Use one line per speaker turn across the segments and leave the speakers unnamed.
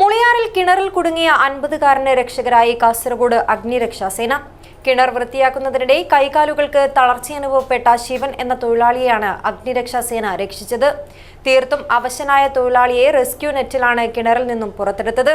മുളിയാറിൽ കിണറിൽ കുടുങ്ങിയ അൻപതുകാരനെ രക്ഷകരായി കാസർഗോഡ് അഗ്നിരക്ഷാസേന. കിണർ വൃത്തിയാക്കുന്നതിനിടെ കൈകാലുകൾക്ക് തളർച്ച അനുഭവപ്പെട്ട ശിവൻ എന്ന തൊഴിലാളിയെയാണ് അഗ്നിരക്ഷാസേന രക്ഷിച്ചത്. തീർത്തും അവശനായ തൊഴിലാളിയെ റെസ്ക്യൂ നെറ്റിലാണ് കിണറിൽ നിന്നും പുറത്തെടുത്തത്.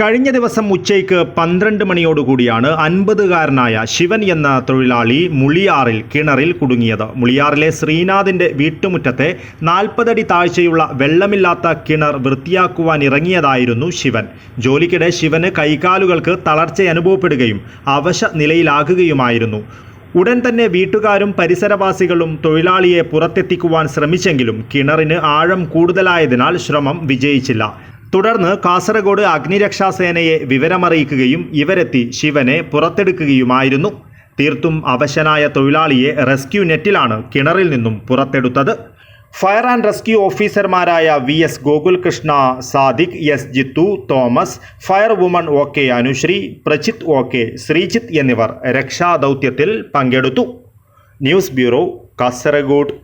കഴിഞ്ഞ ദിവസം ഉച്ചയ്ക്ക് പന്ത്രണ്ട് മണിയോടുകൂടിയാണ് അൻപതുകാരനായ ശിവൻ എന്ന തൊഴിലാളി മുളിയാറിൽ കിണറിൽ കുടുങ്ങിയത്. മുളിയാറിലെ ശ്രീനാഥിന്റെ വീട്ടുമുറ്റത്തെ നാൽപ്പതടി താഴ്ചയുള്ള വെള്ളമില്ലാത്ത കിണർ വൃത്തിയാക്കുവാൻ ഇറങ്ങിയതായിരുന്നു ശിവൻ. ജോലിക്കിടെ ശിവന് കൈകാലുകൾക്ക് തളർച്ച അനുഭവപ്പെടുകയും അവശ നിലയിലാകുകയുമായിരുന്നു. ഉടൻ തന്നെ വീട്ടുകാരും പരിസരവാസികളും തൊഴിലാളിയെ പുറത്തെത്തിക്കുവാൻ ശ്രമിച്ചെങ്കിലും കിണറിന് ആഴം കൂടുതലായതിനാൽ ശ്രമം വിജയിച്ചില്ല. തുടർന്ന് കാസർഗോഡ് അഗ്നിരക്ഷാസേനയെ വിവരമറിയിക്കുകയും ഇവരെത്തി ശിവനെ പുറത്തെടുക്കുകയുമായിരുന്നു. തീർത്തും അവശനായ തൊഴിലാളിയെ റെസ്ക്യൂ നെറ്റിലാണ് കിണറിൽ നിന്നും പുറത്തെടുത്തത്. ഫയർ ആൻഡ് റെസ്ക്യൂ ഓഫീസർമാരായ V S Gokulkrishna Sadiq S Jithu Thomas fire woman O K Anusree Prajith O K Sreejith എന്നിവർ രക്ഷാദൗത്യത്തിൽ പങ്കെടുത്തു. News bureau Kasaragod.